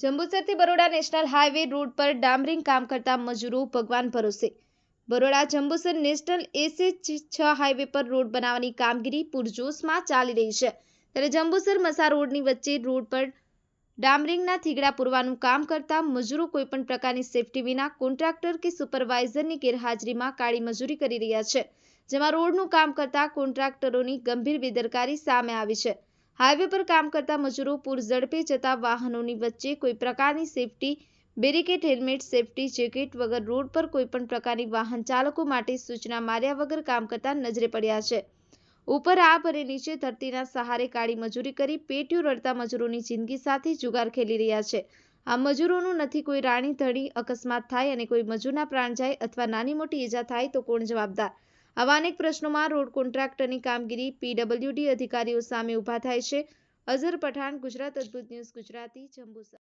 જંબુસરથી Baroda national highway road પર ડામરિંગ કામ કરતા મજૂરો ભગવાન ભરોસે. બરોડા જંબુસર નેશનલ એસી છ હાઈવે પર રોડ બનાવવાની કામગીરી પૂરજોશમાં ચાલી રહી છે. ત્યારે જંબુસર મસા રોડની વચ્ચે રોડ પર ડામરિંગના થીગડા પૂરવાનું કામ કરતા મજૂરો કોઈપણ પ્રકારની સેફટી વિના કોન્ટ્રાક્ટર કે સુપરવાઇઝરની ગેરહાજરીમાં કાળી મજૂરી કરી રહ્યા છે, જેમાં રોડનું કામ કરતા કોન્ટ્રાક્ટરોની ગંભીર બેદરકારી સામે આવી છે. હાઈવે પર કામ કરતા મજૂરો પૂર ઝડપે જતા વાહનોની વચ્ચે કોઈ પ્રકારની safety, barricade helmet, safety jacket વગર રોડ પર કોઈપણ પ્રકારની વાહન ચાલકો માટે સૂચના માર્યા વગર કામ કરતા નજરે પડ્યા છે. ઉપર આપ અને નીચે ધરતીના સહારે કાળી મજૂરી કરી પેટીઓ રડતા મજૂરોની જિંદગી સાથે જુગાર ખેલી રહ્યા છે. આ મજૂરોનું નથી કોઈ રાણી ધણી, અકસ્માત થાય અને કોઈ મજૂરના પ્રાણ જાય અથવા નાની મોટી ઈજા થાય તો કોણ જવાબદાર? આવા અનેક પ્રશ્નોમાં રોડ કોન્ટ્રાક્ટરની કામગીરી પીડબ્લ્યુડી અધિકારીઓ સામે ઊભા થાય છે. અઝર પઠાણ, ગુજરાત અદ્ભુત ન્યૂઝ, ગુજરાતી જંબુસર